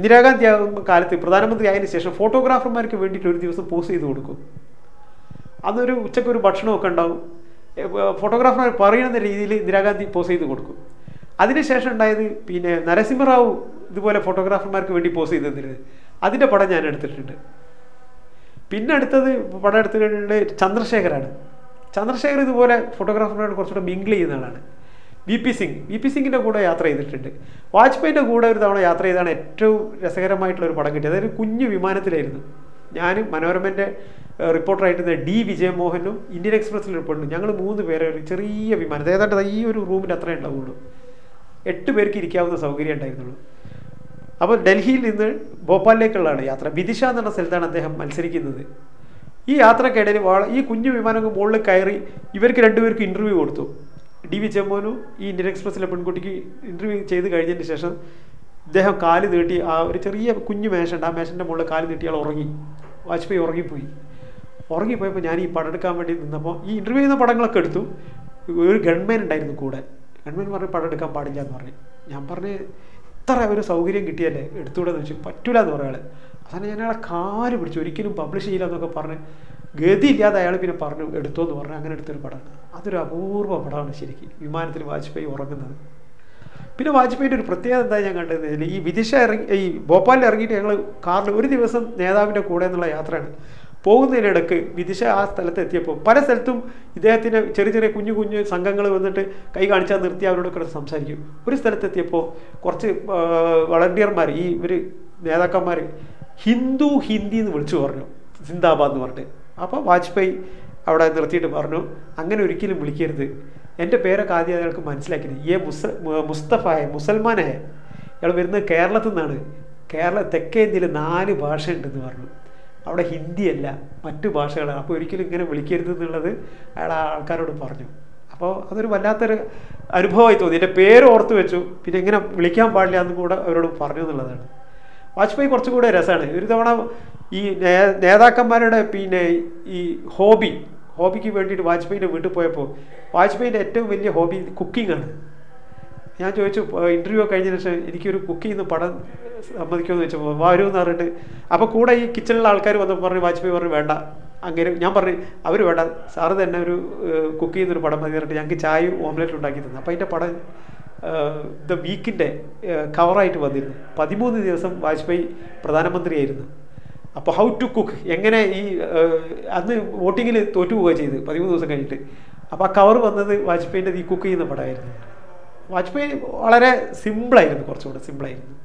ഇന്ദിരാഗാന്ധി ആകുന്ന കാലത്ത് പ്രധാനമന്ത്രി ആയതിനു ശേഷം ഫോട്ടോഗ്രാഫർമാർക്ക് വേണ്ടിയിട്ട് ഒരു ദിവസം പോസ്റ്റ് ചെയ്ത് കൊടുക്കും. അതൊരു ഉച്ചയ്ക്ക് ഒരു ഭക്ഷണമൊക്കെ ഉണ്ടാവും. ഫോട്ടോഗ്രാഫർമാർ പറയുന്ന രീതിയിൽ ഇന്ദിരാഗാന്ധി പോസ്റ്റ് ചെയ്ത് കൊടുക്കും. അതിനുശേഷം ഉണ്ടായത് പിന്നെ നരസിംഹറാവു ഇതുപോലെ ഫോട്ടോഗ്രാഫർമാർക്ക് വേണ്ടി പോസ്റ്റ് ചെയ്ത് തന്നിരുന്നത് അതിന്റെ പടം ഞാൻ എടുത്തിട്ടുണ്ട്. പിന്നെ അടുത്തത് പടം എടുത്തിട്ടുണ്ട് ചന്ദ്രശേഖരാണ്. ചന്ദ്രശേഖർ ഇതുപോലെ ഫോട്ടോഗ്രാഫർമാരോട് കുറച്ചുകൂടെ മിങ്കിൾ ചെയ്യുന്ന ആളാണ്. V P Singh. V P സിംഗിന്റെ കൂടെ യാത്ര ചെയ്തിട്ടുണ്ട്. വാജ്പേയിന്റെ കൂടെ ഒരു തവണ യാത്ര ചെയ്താണ് ഏറ്റവും രസകരമായിട്ടുള്ള ഒരു പടം കിട്ടിയത്. അതൊരു കുഞ്ഞു വിമാനത്തിലായിരുന്നു. ഞാൻ മനോരമന്റെ റിപ്പോർട്ടറായിട്ട് ഡി വിജയമോഹനും ഇന്ത്യൻ എക്സ്പ്രസ്സിൽ റിപ്പോർട്ടുണ്ട് ഞങ്ങൾ മൂന്ന് പേരെ ഒരു ചെറിയ വിമാനത്തിൽ ഏതാണ്ട് ഈ ഒരു റൂമിന്റെ അത്രേ ഉണ്ടാവുള്ളൂ. എട്ട് പേർക്ക് ഇരിക്കാവുന്ന സൗകര്യം ഉണ്ടായിരുന്നുള്ളൂ. അപ്പോൾ ഡൽഹിയിൽ നിന്ന് ഭോപ്പാലിലേക്കുള്ളതാണ് യാത്ര. വിദിഷ എന്നുള്ള സ്ഥലത്താണ് അദ്ദേഹം മത്സരിക്കുന്നത്. ഈ യാത്രക്കിടയിൽ ഈ കുഞ്ഞു വിമാനം മുകളിൽ കയറി ഇവർക്ക് രണ്ടുപേർക്ക് ഇന്റർവ്യൂ കൊടുത്തു. ഡി വി ചെമ്മോനും ഈ ഇന്ത്യൻ എക്സ്പ്രസ്സിലെ പെൺകുട്ടിക്ക് ഇന്റർവ്യൂ ചെയ്ത് കഴിഞ്ഞതിന് ശേഷം ഇദ്ദേഹം കാൽ നീട്ടി ആ ഒരു ചെറിയ കുഞ്ഞു മേശുണ്ട് ആ മേശന്റെ മുകളിൽ കാൽ നീട്ടി ആൾ ഉറങ്ങി. വാജ്പേയി ഉറങ്ങിപ്പോയി. ഉറങ്ങിപ്പോയപ്പോൾ ഞാൻ ഈ പടം എടുക്കാൻ വേണ്ടി നിന്നപ്പോൾ ഈ ഇന്റർവ്യൂ ചെയ്യുന്ന പടങ്ങളൊക്കെ എടുത്തു. ഒരു ഗൺമാൻ ഉണ്ടായിരുന്നു കൂടെ. ഗൺമാൻ പറഞ്ഞ് പടം എടുക്കാൻ പാടില്ല എന്ന് പറഞ്ഞു. ഞാൻ പറഞ്ഞ് ഇത്ര ഒരു സൗകര്യം കിട്ടിയല്ലേ? എടുത്തുകൂടെ എന്ന് വെച്ചു പറ്റൂല എന്ന് പറയാൾ അവസാനം ഞാൻ അയാളെ കാൽ പിടിച്ചു. ഒരിക്കലും പബ്ലിഷ് ചെയ്യില്ല എന്നൊക്കെ പറഞ്ഞ് ഗതിയില്ലാതെ അയാൾ പിന്നെ പറഞ്ഞു എടുത്തു എന്ന് പറഞ്ഞു. അങ്ങനെ എടുത്തൊരു പടമാണ് അതൊരു അപൂർവ പടമാണ് ശരിക്കും. വിമാനത്തിൽ വാജ്പേയി ഉറങ്ങുന്നത്. പിന്നെ വാജ്പേയിന്റെ ഒരു പ്രത്യേകത എന്താ ഞാൻ കണ്ടത്? ഈ വിദിശ ഇറങ്ങി ഈ ഭോപ്പാലിൽ ഇറങ്ങിയിട്ട് ഞങ്ങൾ കാറിൽ ഒരു ദിവസം നേതാവിന്റെ കൂടെ എന്നുള്ള യാത്രയാണ്. പോകുന്നതിനിടക്ക് വിദിശ ആ സ്ഥലത്ത് എത്തിയപ്പോൾ പല സ്ഥലത്തും ഇദ്ദേഹത്തിന് ചെറിയ ചെറിയ കുഞ്ഞു കുഞ്ഞു സംഘങ്ങൾ വന്നിട്ട് കൈ കാണിച്ചാൽ നിർത്തി അവരോടൊക്കെ സംസാരിക്കും. ഒരു സ്ഥലത്തെത്തിയപ്പോൾ കുറച്ച് വളണ്ടിയർമാർ ഈ ഇവർ നേതാക്കന്മാർ ഹിന്ദു ഹിന്ദി എന്ന് വിളിച്ചു പറഞ്ഞു. സിന്ദാബാദ് എന്ന് പറഞ്ഞിട്ട്. അപ്പോൾ വാജ്പേയി അവിടെ നിർത്തിയിട്ട് പറഞ്ഞു അങ്ങനെ ഒരിക്കലും വിളിക്കരുത്. എന്റെ പേരൊക്കെ ആദ്യം അയാൾക്ക് മനസ്സിലാക്കിയത് ഏ മുസ മുസ്തഫായ മുസൽമാനായ. അയാൾ വരുന്നത് കേരളത്തിൽ നിന്നാണ്. കേരള തെക്കേ ഇന്ത്യയിൽ നാല് ഭാഷ ഉണ്ടെന്ന് പറഞ്ഞു. അവിടെ ഹിന്ദിയല്ല മറ്റു ഭാഷകളാണ്. അപ്പോൾ ഒരിക്കലും ഇങ്ങനെ വിളിക്കരുത് എന്നുള്ളത് അയാൾ ആ ആൾക്കാരോട് പറഞ്ഞു. അപ്പോൾ അതൊരു വല്ലാത്തൊരു അനുഭവമായി തോന്നി. എന്റെ പേര് ഓർത്ത് വെച്ചു. പിന്നെ ഇങ്ങനെ വിളിക്കാൻ പാടില്ല എന്നും കൂടെ അവരോട് പറഞ്ഞു എന്നുള്ളതാണ്. വാജ്പേയി കുറച്ചും കൂടെ രസമാണ് ഒരു തവണ ഈ നേതാക്കന്മാരുടെ പിന്നെ ഈ ഹോബി ഹോബിക്ക് വേണ്ടിയിട്ട് വാജ്പേയിന്റെ വീട്ടിൽ പോയപ്പോൾ വാജ്പേയിന്റെ ഏറ്റവും വലിയ ഹോബി കുക്കിംഗ് ആണ്. ഞാൻ ചോദിച്ചു ഇന്റർവ്യൂ കഴിഞ്ഞതിന് ശേഷം എനിക്കൊരു കുക്ക് ചെയ്യുന്ന പടം സമ്മതിക്കുമെന്ന് വെച്ചപ്പോൾ വരുമെന്ന് പറഞ്ഞിട്ട് അപ്പോൾ കൂടെ ഈ കിച്ചണിലെ ആൾക്കാർ വന്നപ്പോൾ പറഞ്ഞു വാജ്പേയി പറഞ്ഞു വേണ്ട. അങ്ങനെ ഞാൻ പറഞ്ഞു അവർ വേണ്ട. സാറ് തന്നെ ഒരു കുക്ക് ചെയ്യുന്നൊരു പടം മതി പറഞ്ഞിട്ട് ഞങ്ങൾക്ക് ചായയും ഓംലെറ്റ് ഉണ്ടാക്കി തന്നു. അപ്പോൾ അതിന്റെ പടം ദ വീക്കിന്റെ കവറായിട്ട് വന്നിരുന്നു. പതിമൂന്ന് ദിവസം വാജ്പേയി പ്രധാനമന്ത്രിയായിരുന്നു. അപ്പോൾ ഹൗ ടു കുക്ക് എങ്ങനെ ഈ അന്ന് വോട്ടിങ്ങിൽ തോറ്റു പോവുക ചെയ്ത് പതിമൂന്ന് ദിവസം കഴിഞ്ഞിട്ട്. അപ്പോൾ ആ കവർ വന്നത് വാജ്പേയിന്റെ ഈ കുക്ക് ചെയ്യുന്ന പടമായിരുന്നു. വാജ്പേയി വളരെ സിമ്പിളായിരുന്നു കുറച്ചുകൂടെ സിമ്പിളായിരുന്നു